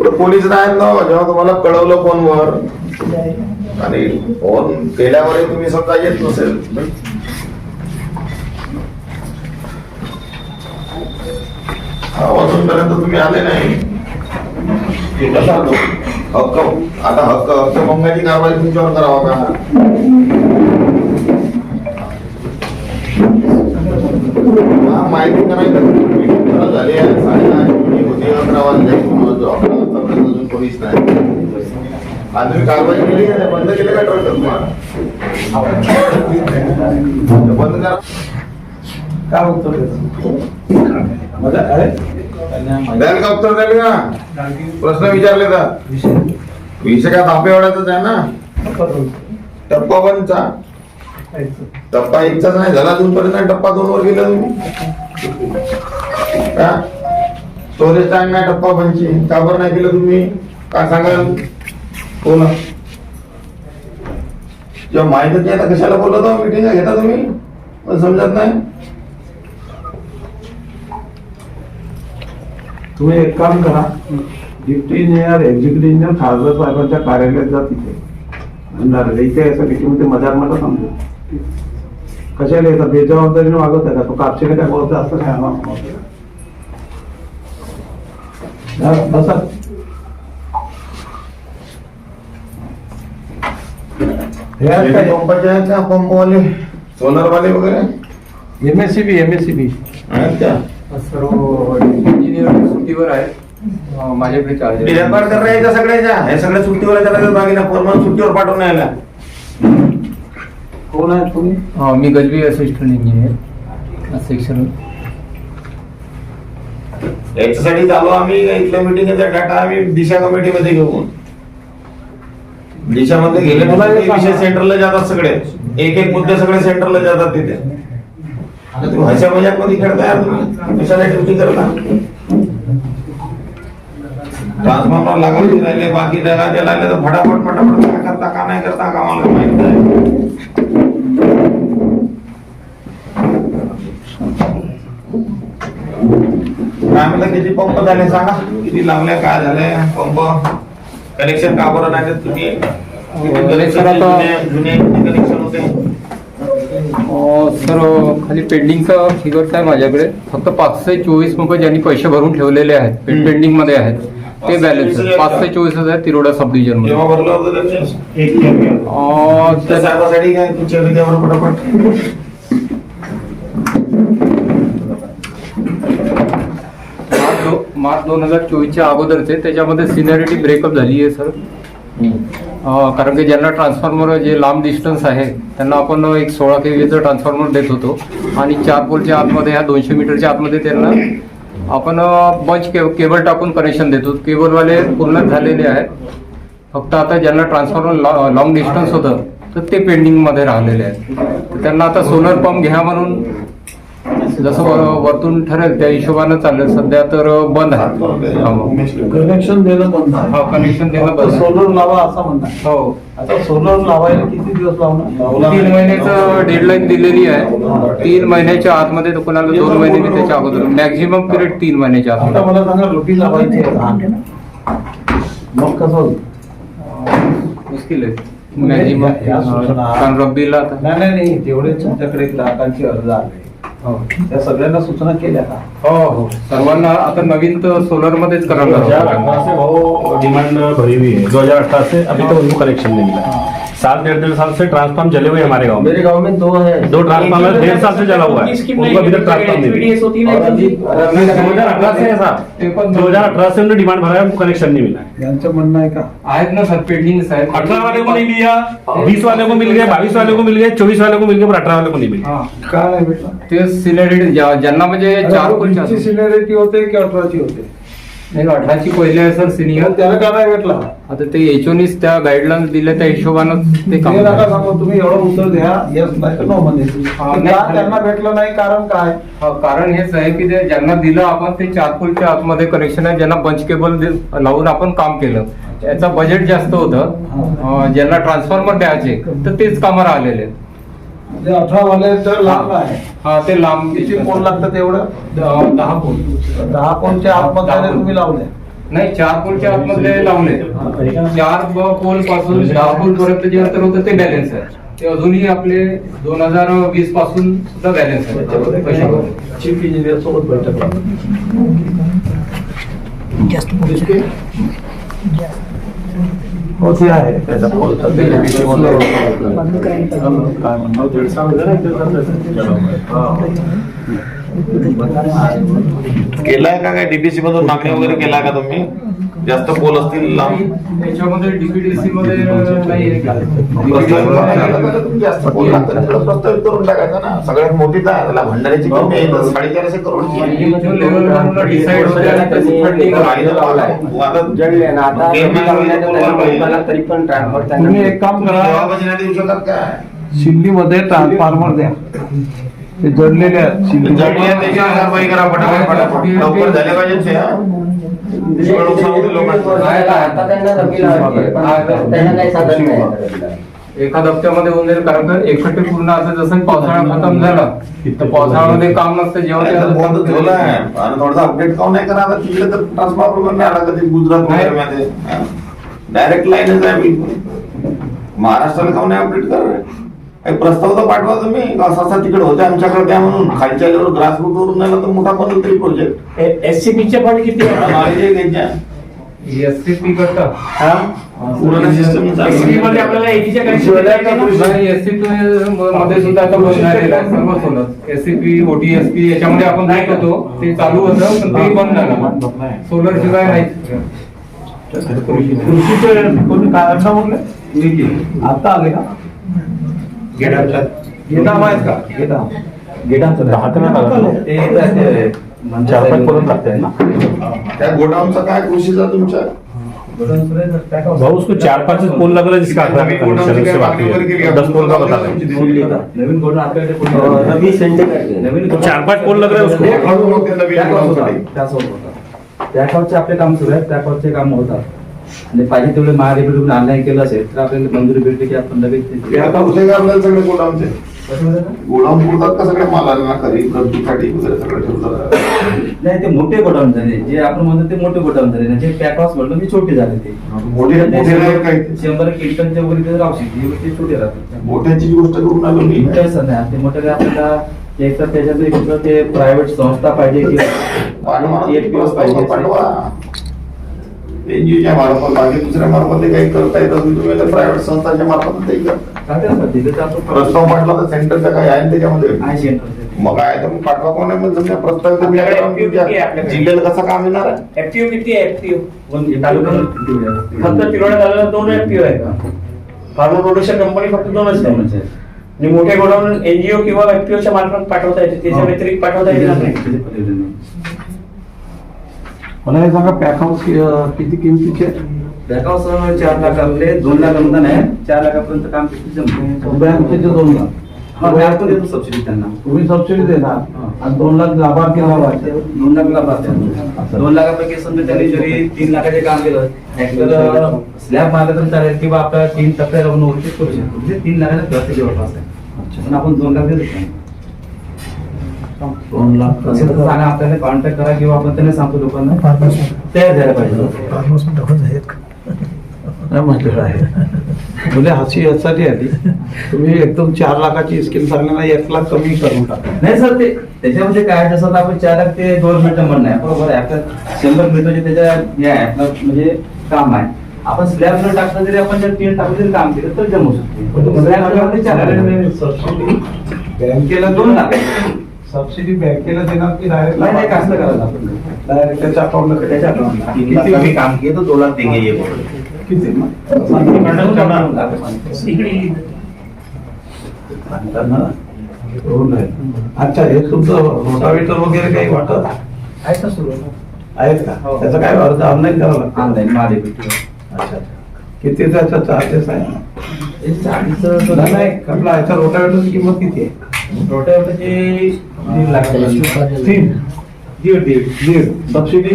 पुढे पोलीस नाही ना. जेव्हा तुम्हाला कळवलं फोनवर. आणि फोन केल्यावरही तुम्ही समजा येत नसेल. अजूनपर्यंत तुम्ही आले नाही. कसा? हक्क आता हक्क हक्क भंगाची कारवाई तुमच्यावर करावा का? माहिती करायला झाली आहे. साडेदहा मिनिट होती अकरा वाजले. कोणीच नाही. तुम्ही कारवाई केली का नाही? बंद केले का ट्रक तुम्हाला बंद करा. काय उत्तर देतो? माझा अरे. द्याल का उत्तर द्याल का प्रश्न विचारले का विषय. काय तापे एवढ्याच आहे ना? टप्पा वनचा टप्पा एकचाच नाही झाला अजूनपर्यंत टप्पा दोन वर गेला तुम्ही. का स्टोरेज टाइम नाही टप्पा पंची का बरं नाही केलं तुम्ही? काय सांगाल? बोला. जेव्हा माहितच नाही आता कशाला बोलत आहो? मिटिंग घेता तुम्ही? पण समजत नाही. तुम्ही एक काम करा. डिप्टी इंजिनियर एक्झिक्युटिव्ह इंजिनियर खासदार साहेबांच्या कार्यालयात जा तिथे. आणि इथे असं मीटिंग मजार मला समजू. कशाला येतात बेजबाबदारीने वागत आहे का? तो कापशेने काय बोलतो? असं काय? आम्हाला जा, बसा. हे आहेत काय? पंपाचे आहेत का पंपवाले. सोलरवाले वगैरे? एमएससीबी एमएससीबी आहेत का? सर्व इंजिनियर सुट्टीवर आहे अं, माझ्याकडे चार्ज आहे. डिलेंबर कर रहे का सगळ्याच्या. हे सगळे सुट्टीवर बाकीना फोरमन सुट्टीवर पाठवून यायला. कोण आहे तुम्ही? अं, मी गजबी असिस्टंट इंजिनियर सेक्शन याच्यासाठी चालू आम्ही इथल्या मिटिंगचा डाटा आम्ही दिशा कमिटीमध्ये घेऊ दिशामध्ये गेले मला हे विषय. सेंटरला जातात सगळे. एक एक मुद्दे सगळे सेंटरला जातात तिथे. आता तुम्ही हशा मजाकमध्ये खेळताय तुम्ही? कशाला ड्युटी करता? ट्रान्सफॉर्मर लागून राहिले बाकी जगाचे लागले तर फटाफट फटाफट काय करता का नाही करता का मला माहीत नाही. काय म्हणलं किती पंप झाले सांगा? किती लावले काय झाले? पंप. कनेक्शन का बरं नाही तुम्ही? किती जुने जुने कनेक्शन होते? सर खाली पेंडिंगचा फिगर्स आहे माझ्याकडे? फक्त पाचशे चोवीस रुपये ज्यांनी पैसे भरून ठेवलेले आहेत हम्म. पेंडिंगमध्ये आहेत. ते पाचशे बॅलन्स चोवीस पाचशे चोवीस आहेत तिरोडा सब डिव्हिजनमध्ये. जेव्हा भरलं होतं कनेक्शन अं, त्या त्या- साहेबासाठी काय? तुमच्या हृदयावर पटापट मार्च दोन हजार चोवीसच्या अगोदरचे त्याच्यामध्ये सिनियरिटी ब्रेकअप झाली आहे सर. कारण की ज्यांना ट्रान्सफॉर्मर जे लांब डिस्टन्स आहे त्यांना आपण एक सोळा केवीचं ट्रान्सफॉर्मर देत होतो. आणि चार पोलच्या आतमध्ये ह्या दोनशे मीटरच्या आतमध्ये त्यांना आपण बंच के केबल टाकून कनेक्शन देतो केबलवाले पूर्ण झालेले आहेत. फक्त आता ज्यांना ट्रान्सफॉर्मर लॉंग डिस्टन्स होतं तर ते पेंडिंगमध्ये राहिलेले आहेत. त्यांना आता सोलर पंप घ्या म्हणून जसं वर- वरतून ठरेल त्या हिशोबानं चाललं. सध्या तर बंद आहे. कामं. कनेक्शन देणं बंद आहे. हो कनेक्शन देणं बंद आहे. सोलर लावा असं म्हणतात. हो. आता सोलर लावायला किती दिवस लावणार? तीन महिन्याचं डेडलाईन दिलेली आहे. तीन महिन्याच्या आतमध्ये तर कोणाला दोन महिने त्याच्या अगोदर मॅक्झिमम पिरियड तीन महिन्याच्या आता मला सांगा रोटी लावायची आहे. मग कसं होईल? मुश्किल आहे. मॅक्झिमम या- या सूचना- कारण रब्बीला आता नाही नाही नाही. तेवढे तुमच्याकडे ग्राहकांची अर्ज आले. हो त्या सगळ्यांना सूचना केल्या का हो हो सर्वांना आता नवीन तर सोलर मध्येच दो करायला हज़ार लागतं. अठारह से वो डिमांड भरी हुई है 2018 से अभी तक उनको कनेक्शन नहीं मिला साल डेढ़ डेढ़ साल से ट्रांसफार्म जले हुए हैं हमारे गाँव में गाँव में दो है दो ट्रांसफार्मर डेढ़ साल से जला हुआ है उनको अभी तक ट्रांसफार्म नहीं मिला और अभी दो हज़ार अठारह से है साहब दो हज़ार अठारह से उन्होंने डिमांड भरा है उनको कनेक्शन नहीं मिला है यांचं म्हणणं आहे का आहेत ना सर पेंडिंग आहेत अठारह वाले को नहीं लिया बीस वाले को मिल गया बाईस वाले को मिल गया चौबीस वाले को मिल गया पर अठारह वाले को नहीं मिला हा. का नाही भेटला ते सिनियरिटी ज्यांना म्हणजे चार वीसची सिनियरिटी होते की अठराची होते? नाही अठराची पहिले आहे सर सिनियर. त्याला का नाही भेटला? आता ते एचओनीस त्या गाईडलाईन्स दिल्या त्या हिशोबानं ते काम नका. सांगू तुम्ही एवढं उत्तर द्या. येस नाही नो नाही. त्यांना भेटलं नाही? कारण काय? हा, कारण हेच आहे की ते ज्यांना दिलं आपण ते चार पोलच्या आतमध्ये कनेक्शन आहे ज्यांना पंच केबल लावून आपण काम केलं. याचा बजेट जास्त होतं. ज्यांना ट्रान्सफॉर्मर द्यायचे तर तेच कामं राहिलेले आहेत. म्हणजे अठरा वाले तर लांब आहे. हा ते लांब किती पोल लागतात एवढं? द- दहा पोल दहा पोलच्या आतमध्ये. तुम्ही लावले. नाही चार पोलच्या आतमधले लावले. चार पोलपासून दहा पोल पर्यंत जे अंतर होतं ते बॅलन्स आहे. ते अजूनही आपले दोन हजार वीसपासून सुद्धा बॅलन्स आहे. चीफ इंजिनियर सोबत बैठक हो ते आहे. त्याचा पोलचा ते काय म्हणतो केलाय का काय? डीपीसी मधून मागणी वगैरे केलाय का तुम्ही? जास्त पोल असतील लांब. डीपीडीसी मध्ये नाही आहे. का? प्रस्तावित जास्त पोल लागतात तिकडं प्रस्तावित करून टाकायचं ना. सगळ्यात मोठी तर आहे त्याला भंडाऱ्याची कमी आहे. तर साडेचारशे तुम्ही एक काम करा. देऊ शकत काय शिल्लीमध्ये ट्रान्सफॉर्मर द्या. ते जडलेले आहेत. कारवाई करा पटापट पटापट. लवकर झाले पाहिजे आता त्यांना रमी लावायची आहे, पण त्यांना काही साधन नाही. एखाद हप्त्यामध्ये होऊन जाईल कारण का एकखट्टी पूर्ण असं जसं पावसाळा खतम झाला तर पावसाळ्यामध्ये काम नसतं जेव्हा ते आता असं बंद ठेवलं आहे आणि थोडासा अपडेट काऊन नाही करा आता तिकडे तर ट्रान्सफॉर्मर नाही आला कधी गुजरात मध्ये डायरेक्ट लाईनच आहे बिलकुल महाराष्ट्राला काऊन नाही अपडेट कर काही प्रस्ताव तर पाठवा तुम्ही. असं असं तिकडे होते आमच्याकडे द्या म्हणून. खालच्या लेवल ग्रासरूट वरून नेला तर मोठा बनल तरी प्रोजेक्ट एससीपीचे फंड किती नॉलेज आहे त्यांच्या. एससीपी करता. पूर्ण सिस्टम SCP मध्ये आपल्याला एकीच्या काही नाही एससीपी मध्ये सुद्धा आता बंद झालेलं आहे सर्व सोलर. एससीपी ओटीएसपी याच्यामध्ये आपण नाही होतो ते चालू होतं पण ते बंद झालं. सोलर शिवाय नाही. कृषीचे कोणी काय आता आले का? गेटाम आहेत का. चार पाच पोलं लागतात ना. त्या गोडाऊनचा काय कृषीचा तुमच्या भाऊ उसको चार पांच पोल लग रहा है जिसका है, है दस पोल का बता रहे नवीन नवीन। चार पांच पोल लग रहे हैं उसको नवीन. त्या आपले काम सुरू आहेत. त्या काम होतात. आणि पाहिजे तेवढे महारेबीडून ऑनलाईन केलं असेल तर आपल्याला मंजुरी भेटली की आपण लगेच ते- आता होते का? आपल्याला सगळे गोडाऊनचे? गोडाऊन पुरतात का सगळे वगैरे ठेवतात. नाही ते मोठे गोडाऊन झाले. जे आपण म्हणतो ते मोठे गोडाऊन झाले. ना जे पॅक हाऊस म्हणतो ते छोटे झाले ते. मोठे मोठे नाही काय ते. शंभर क्विंटलचे वगैरे ते राहू शकते ते छोटे राहतात. मोठ्यांची गोष्ट करून आलो मी. नाही. ते मोठे आपल्याला एक तर त्याच्यात ते प्रायव्हेट संस्था पाहिजे किंवा पाहिजे. एनजीओच्या मार्फत बाकी दुसऱ्या मार्फत काही करता येत असेल तुम्ही तर प्रायव्हेट संस्थांच्या मार्फत ते करा. प्रस्ताव पाठला तर सेंटरचं काय आहे त्याच्यामध्ये? आहे सेंटर मग काय तर मग पाठवा कोण आहे समजा प्रस्ताव आहे? जिल्ह्याला कसं काम येणार आहे? एफटीओ किती आहे एफटीओ तालुका फक्त तिरोडा झालेला दोन एफटीओ आहे का फार्मा प्रोडक्शन कंपनी फक्त दोनच आहे. आणि मोठे गोडाऊन एनजीओ किंवा एफटीओच्या मार्फत पाठवता येते. त्याच्या व्यतिरिक्त पाठवता येणार नाही. मला हे सांगा पॅक हाऊस किती किमतीचे आहे? बॅकअप सर चार लाखामध्ये दोन लाखापर्यंत नाही चार लाखापर्यंत काम किती जमते? बँकेचे दोन लाख. हा बँक पण देतो सबसिडी त्यांना. तुम्ही सबसिडी देणार. आणि दोन लाख लाभार्थी लाभार्थी दोन लाख लाभ असतात दोन लाखापैकी समजा त्यांनी जरी तीन लाखाचे काम केलं तर स्लॅब मारलं तर चालेल किंवा आपल्या तीन टप्प्या राहून उर्जित करू शकतो. म्हणजे तीन लाखाचा जास्त जवळपास आहे पण आपण दोन लाख देतो दोन लाख आपल्याला कॉन्टॅक्ट करा किंवा आपण त्यांना सांगतो लोकांना. तयार झालं पाहिजे. म्हटलेलं आहे. म्हणजे हसी यासाठी आली. तुम्ही एकदम चार लाखाची स्कीम सांगण्याला एक लाख कमी करून टाका. नाही सर ते त्याच्यामध्ये काय आहे, जसं आपण चार लाख ते दोन मीटर म्हणणं आहे. बरोबर आहे. आपल्या शंभर त्याच्या हे आहे. आपलं म्हणजे काम आहे. आपण स्लॅब न टाकता जरी आपण जर तीन टाकून जरी काम केलं तर जमू शकते. बँकेला दोन लाख. सबसिडी बँकेला देणार की डायरेक्ट नाही नाही कास्त करायला आपण डायरेक्ट त्याच्या अकाउंटला त्याच्या account किती ला. कमी काम किया तो दो लाख देंगे ये किती? हो नाही. अच्छा हे तुमचं रोटावेटर वगैरे काही वाटत? आहे ना सुरू. आहेत का? हो. त्याचं काय अर्ज ऑनलाईन करावं लागतं? ऑनलाईन महादेवी अच्छा अच्छा. किती त्याचा चार्जेस आहे? चाळीस नाही नाही आपला ह्याच्या रोटावेटरची किंमत किती आहे? रोट्यावरचे दीड लाख तीन. दीड दीड दीड. सबसिडी.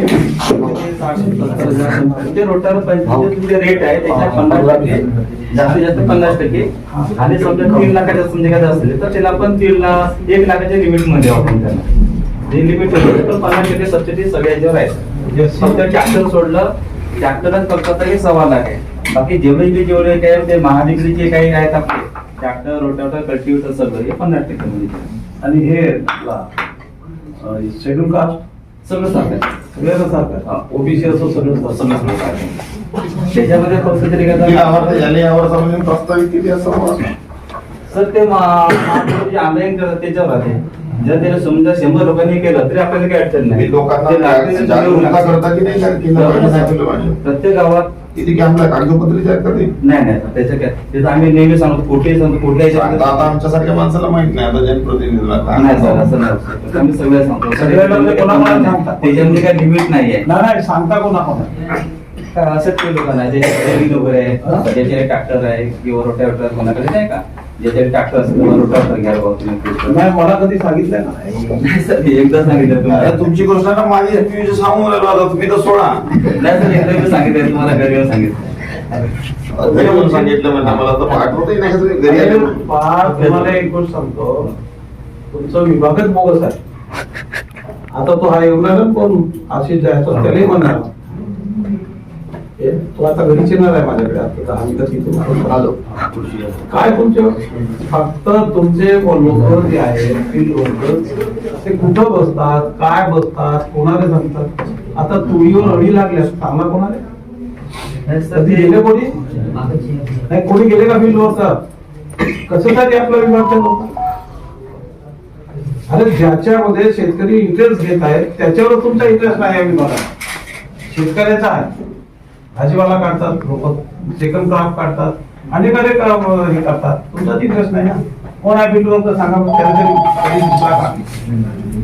ते रोटावर पैसे रेट आहे त्याच्या पन्नास टक्के. जास्तीत जास्त पन्नास टक्के. आणि समजा तीन लाखाच्या समजा काय असेल तर त्याला आपण तीन लाख एक लाखाच्या लिमिटमध्ये आपण त्यांना जे लिमिट पन्नास टक्के सबसिडी सगळ्याच्यावर आहे. फक्त ट्रॅक्टर सोडलं ट्रॅक्टरच फक्त आता हे सव्वा लाख आहे. बाकी जेवढे जेवढे काय ते महाडिग्रीचे काही आहेत आपले ट्रॅक्टर रोटावटर कल्टिवेटर सगळं. हे पन्नास टक्के मध्ये आणि हे शेड्यूल कास्ट सगळं सारखं सगळ्यांना सारखं ओबीसी असो सगळं. सगळं सगळं सारखं त्याच्यामध्ये फक्त तरी काय याला यावर प्रस्तावित किती असं सर ते ऑनलाईन करत त्याच्यावर आहे. जर त्याला समजा शंभर लोकांनी केलं तरी आपल्याला काही अडचण नाही. लोकांना. करता की प्रत्येक गावात किती की आमच्या कागदपत्र करते नाही नाही त्याचं काय त्याचं आम्ही नेहमी सांगतो कुठेही सांगतो कुठल्याही आता आता आमच्यासारख्या माणसाला माहीत नाही आता जनप्रतिनिधीला काय. नाही सर असं नाही होत. आम्ही सगळं सांगतो सगळ्याला म्हणजे कोणाकोणाला सांगता? त्याच्यामध्ये काही लिमिट नाहीये नाही नाही सांगता कोणा कोणा काय असंच काही लोकांना आहे, ज्याच्याकडे वीज वगैरे आहे हा? ज्याच्याकडे ट्रॅक्टर आहे किंवा रोटावेटर कोणाकडे नाही का ज्याच्याकडे ट्रॅक्टर असेल तर रोटावेटर घ्या बाबा तुम्ही नाही मला कधी सांगितलं ना नाही सर एकदा सांगितलं तुम्हाला. तुमची गोष्ट ना माझी FPU सांगून राहिलो आता तुम्ही तर सोडा. नाही सर एकदा मी सांगितलं तुम्हाला घरी येऊन सांगितलं. घरी सांगितलं म्हणजे मला तर पाठवतही नाही का तुम्ही घरी आले. फार तुम्हाला एक गोष्ट सांगतो. तुमचं विभागच बोगस आहे. आता तो हा येऊन राहिला ना कोण? आशिष जायचा त्यालाही म्हणणार. तो आता घरीच येणार आहे माझ्याकडे. आता दहा मिनिटं तिथून आलो. काय तुमचे फक्त तुमचे लोक जे आहेत फील्ड वर्कर ते कुठं बसतात? काय बसतात? कोणाला सांगतात? आता तुळीवर अडी लागल्या सांगणार कोणाला? गेले कोणी? नाही कोणी गेले का फील्ड वर्कर कशासाठी आपला विभाग अरे ज्याच्यामध्ये शेतकरी इंटरेस्ट घेत आहेत त्याच्यावर तुमचा इंटरेस्ट नाही आहे विभागात. शेतकऱ्याचा आहे. भाजीपाला काढतात लोक सेकंड क्रॉप काढतात अनेक अनेक हे करतात. तुमचाच इंटरेस्ट नाही ना? कोण आहे सांगा त्याला तरी?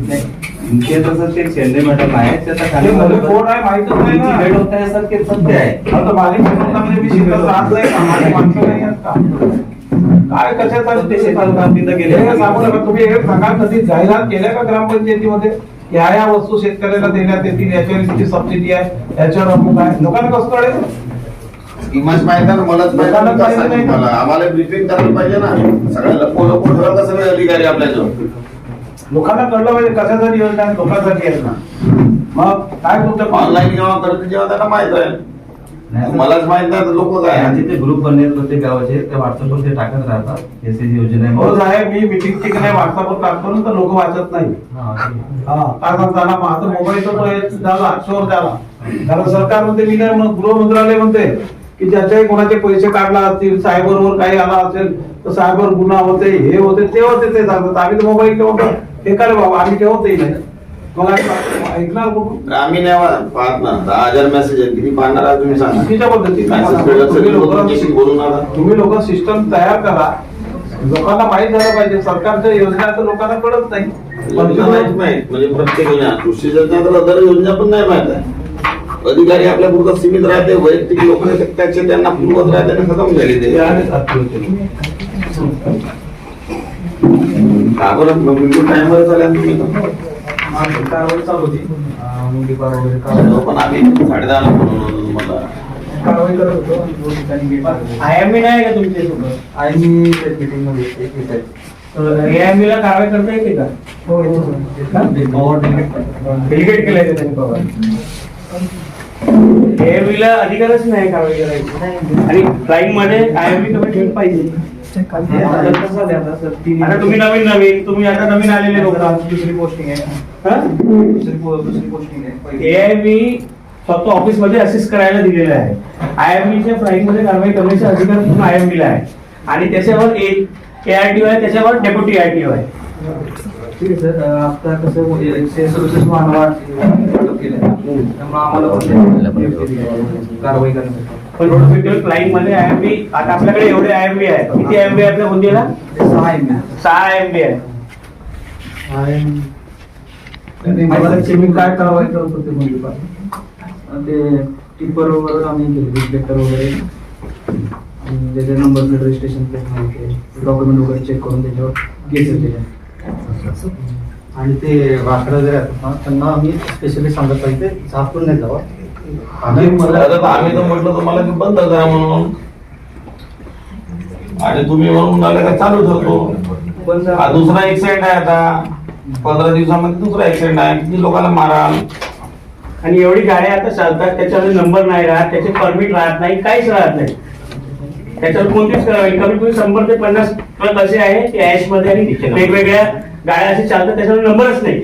नाही, ते ते शेंडे मॅडम आहे ते कोण आहे माहितच नाही ना. भेट होत आहे सर ते सत्य आहे. आता मी राहत नाही माणसं का? काय कशासाठी ते शेतात काम तिथं गेले. सांगू नका तुम्ही हे सांगा कधी जाहिरात केल्या का ग्रामपंचायतीमध्ये? या या वस्तू शेतकऱ्याला देण्यात येतील याच्यावर किती सबसिडी आहे याच्यावर अमुक आहे. लोकांना कसं कळेल? इमाज माहीत ना मलाच माहीत आहे. लोकांना माहीत नाही. मला आम्हाला ब्रीफिंग करायला पाहिजे ना. सगळ्या लपो लपो ठेवतात सगळे अधिकारी आपल्याजवळ. लोकांना कळलं पाहिजे कशासाठी योजना आहे लोकांसाठी आहे ना मग काय तुमचं ऑनलाईन जेव्हा करते जेव्हा त्यांना माहीत आहे. मलाच माहीत नाही लोक काय आमचे ते ग्रुप बनले प्रत्येक गावाचे ते व्हॉट्सअपवर ते टाकत राहतात एस योजना. हो साहेब मी मिटिंग ची नाही व्हॉट्सअपवर टाकतो ना तर लोक वाचत नाही. काय सांगता ना माझा मोबाईलचा तो झाला शोर झाला. कारण सरकार म्हणते मी नाही म्हणत गृह मंत्रालय म्हणते की ज्याच्याही कोणाचे पैसे काढला असतील सायबर वर काही आला असेल तर सायबर गुन्हा होते हे होते ते होते ते सांगतात. आम्ही तर मोबाईल ठेवतो. हे काय बाबा आम्ही ठेवतही नाही. ऐकणार कुठून आम्ही नाही दहा हजार मेसेज आहेत. किती पाहणार तुम्ही सांगा. चुकीच्या पद्धतीने बोलून आला. तुम्ही लोक सिस्टम तयार करा. लोकांना माहीत झालं पाहिजे. सरकारच्या योजना तर लोकांना कळत नाही. म्हणजे प्रत्येक कृषी योजना तर अदर योजना पण नाही माहीत आहे. अधिकारी आपल्या पुरतं सीमित राहते. वैयक्तिक लोक त्याचे त्यांना पूर्वत राहते आणि खतम झाले ते. का बरं? टाइमवर झाल्या तुम्ही? कारवाई चालू होती. अं, मुंडीपार वगैरे हो, कारवाई पण आम्ही साडेदहाला म्हणून तुम्हाला. कारवाई करत होतो. आणि दोन ठिकाणी गेट लागले. आयएमबी नाही का तुमच्यासोबत? आणि त्या meeting मध्ये एक कारवाई करता येते का? हो. डेलिगेट केलंय त्यांनी पवार अधिकारच नाही कारवाई करायची. आणि फ्लाईंगमध्ये आयएमबी कमिटी पाहिजे. आता तुम्ही नवीन नवीन तुम्ही आता नवीन आलेले लोक. दुसरी पोस्टिंग आहे. एआयबी फक्त ऑफिसमध्ये असिस्ट करायला दिलेलं आहे. आयएमबीच्या फ्लाईंगमध्ये कारवाई करण्याचे अधिकार पूर्ण IMB ला आहे. आणि त्याच्यावर एआरटीओ आहे त्याच्यावर डेप्युटी आरटीओ आहे. ठीक आहे सर आता कसं एकशे सदुसष्ट मानव अटक केले त्यामुळे आम्हाला ते कारवाई करण्यासाठी. पण हॉस्पिटल फ्लाईंगमध्ये आयएमबी आता आपल्याकडे एवढे आयएमबी आहे किती आयएमबी आहे आपल्या गोंदियाला सहा मी. सहा आयएमबी आहे मला चेकिंग काय होते म्हणजे पण ते टिपर वगैरे आम्ही केले रिफ्लेक्टर वगैरे. आणि त्याचे नंबर प्लेट रजिस्ट्रेशन प्लेट माहिती डॉक्युमेंट वगैरे चेक करून त्याच्यावर केस त्याच्या आणि ते वाकडं जर आहेत ना त्यांना आम्ही स्पेशली सांगत पाहिजे ते झाकून नाही जावं आम्ही आता आम्ही तर म्हटलं तुम्हाला की बंद करा म्हणून. आणि तुम्ही म्हणून आले का चालू ठेवतो. पण हा दुसरा ऍक्सिडेंट आहे आता. पंधरा दिवसामध्ये दुसरा ऍक्सिडेंट आहे. किती लोकांना मारा आणि एवढी गाड्या आता चालतात त्याच्यामध्ये नंबर नाही राहत त्याचे परमिट राहत नाही काहीच राहत नाही. त्याच्यावर कोणतीच कमीत कमी शंभर ते पन्नास ट्रक असे आहे की ऍशमध्ये आणि वेगवेगळ्या गाड्या असे चालतात त्याच्यावर नंबरच नाही.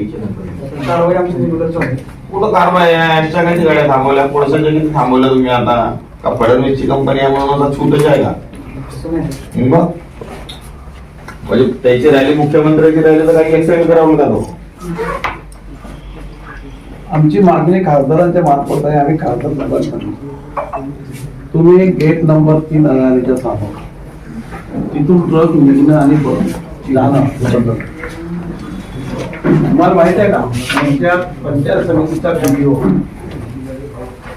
कारवाई आमची रेग्युलर चालू आहे. कुठं कारवाई आहे? यांच्या काही गाड्या थांबवल्या. कोणत्या जगी थांबवलं तुम्ही आता? का फडणवीसची कंपनी आहे म्हणून आता छूटच आहे का? असं नाही. मग? म्हणजे त्याची रॅली मुख्यमंत्र्याची रॅली तर काही एक्सटेंड करावं का तो आमची मागणी खासदारांच्या मार्फत आहे. आम्ही खासदार नगर तुम्ही गेट नंबर तीन समोर. तिथून ट्रक निघणं आणि ब- जाणं. बंद. तुम्हाला माहीत आहे का? पंचायत पंचायत समितीचा व्हिडिओ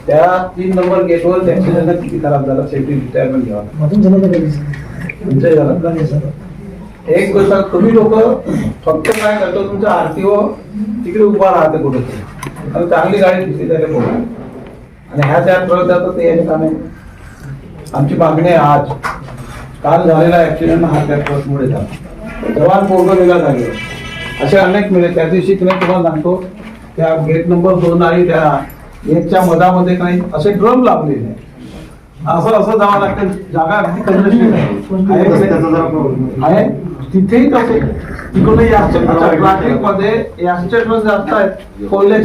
त्या तीन नंबर गेटवर ऍक्सिडेंट किती खराब झाला सेफ्टी रिटायरमेंट घ्यावा. तुमच्या झाला. एक गोष्ट तुम्ही लोक फक्त काय करतो तुमचा आरटीओ तिकडे उभा राहते कुठेतरी. आणि चांगली गाडी दिसली त्याला बोला आणि ह्या त्या ट्रक जातात ते याने का नाही आमची मागणी आहे आज. काल झालेला ऍक्सिडेंट हा त्या ट्रकमुळे झाला. जवान पोरगं झाले असे अनेक मिळेल त्या दिवशी की नाही तुम्हाला सांगतो त्या गेट नंबर दोन आणि त्या गेटच्या मधामध्ये काही असे ड्रम लावलेले आहे. असं असं जावं लागतं. जागा अगदी कंजेस्टेड आहे. तिथेही तसे. तिकडे ट्रॅफिकमध्ये याचे ट्रक जात आहेत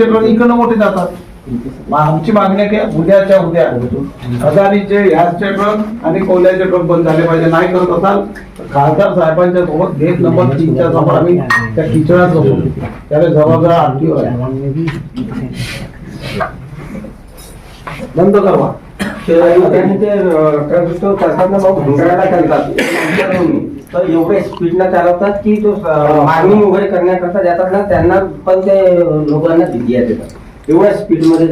ट्रक इकडनं मोठे जातात. आमची मागणी काय की उद्याच्या उद्या अदानीचे ह्याचे ट्रक आणि कोल्याचे ट्रक बंद झाले पाहिजे. नाही करत असाल तर खासदार साहेबांच्या सोबत गेट नंबर तीनच्या समोर आम्ही त्या किचडात बसू. त्याला जबाबदार आणखी बंद करवा. त्यांनी ते ट्रक तर एवढे स्पीडनं चालवतात की तो मागणी वगैरे करण्याकरता जातात ना त्यांना पण ते लोकांना दिली आहे देतात एवढ्या स्पीडमध्ये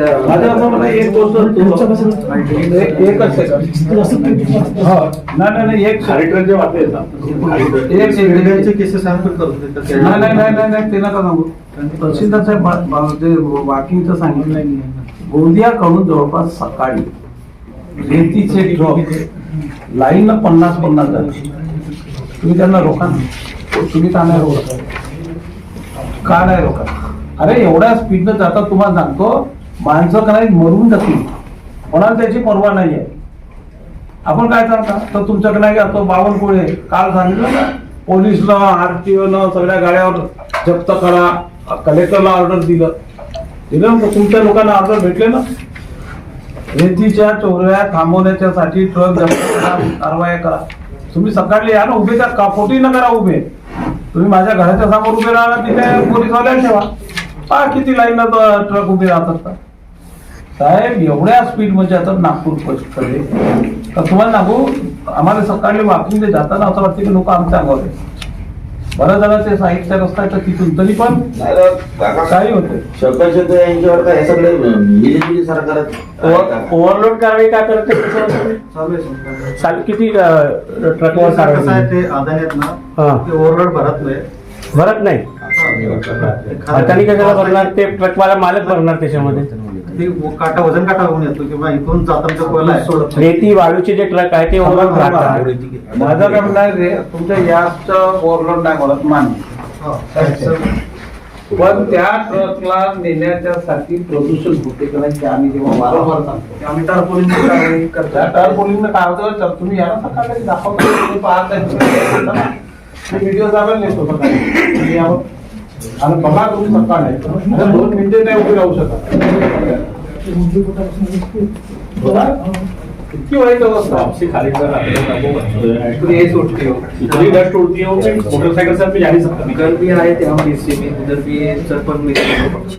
एक गोष्ट एकच? हो नाही नाही, नाही एक केसेस आम्ही पण करतो. नाही नाही नाही ते नका सांगू वॉकिंगचं सांगितलं गोंदियाकडून जवळपास सकाळी रेतीचे ट्रक लाईन पन्नास पन्नास झाले तुम्ही त्यांना रोका ना. तुम्ही का नाही रोखत का नाही रोखत अरे एवढ्या स्पीडनं जातात तुम्हाला सांगतो माणसं काय मरून जातील. कोणाला त्याची पर्वा नाही आहे आपण काय करता? तर तुमच्याकडे नाही का बावनकुळे काल सांगितलं ना पोलिसला आरटीओनं सगळ्या गाड्यावर जप्त करा कलेक्टरला ऑर्डर दिलं. दिलं ना तुमच्या लोकांना ऑर्डर भेटले ना? रेतीच्या चोऱ्या थांबवण्याच्यासाठी ट्रक जप्त करा कारवाया करा. तुम्ही सकाळी या ना उभे का? कापोटी न करा उभे. तुम्ही माझ्या घराच्या समोर उभे राहा तिथे पोलीसवाल्या ठेवा. पहा किती लाईन ट्रक उभे राहतात का? साहेब एवढ्या स्पीडमध्ये जातात नागपूरकडे. तर तुम्हाला सांगू आम्हाला सकाळी वॉकिंग जाताना असं वाटतं की लोक आमच्या अंगावर आहे. बऱ्याच जणांचे साहित्य रस्ता तर तिथून तरी पण काही होते तर यांच्यावर काय हे सगळे बीजेपी सरकार ओव्हरलोड कारवाई का करते किती ट्रकवर कारवाई ते आहेत हा. ना ते ओव्हरलोड भरत नाही. भरत नाही? हाताने कशाला भरणार ते ट्रकवाला मालक भरणार त्याच्यामध्ये. ते काटा वजन काटा होऊन येतो किंवा इथून जाताना कोयला सोडत नाही. रेती वाळूचे जे ट्रक आहे ते राहतात. माझं काय म्हणणं आहे रे, तुमच्या याचं ओव्हरलोड नाही बोलत मान्य. हो. पण त्या ट्रकला नेण्याच्यासाठी प्रदूषण होते का नाही ते आम्ही जेव्हा वारंवार सांगतो. आम्ही टारपोलिनची कारवाई करतो. टारपोलिंगनं काय होतं? तर तुम्ही या ना सकाळी दाखवतो तुम्ही पाहत व्हिडिओ जागा नेतो सकाळी. तुम्ही यावं. आणि बघा तुम्ही सकाळ आणि दोन मिनिटे नाही उभे राहू शकत. किती वाईट अवस्था. आपसी खाली कर पूरी ये उठती हो इतनी डस्ट उड़ती है. वो मोटरसाइकिल से आप जा नहीं सकता इधर भी आए थे हम इससे भी उधर भी सरपंच में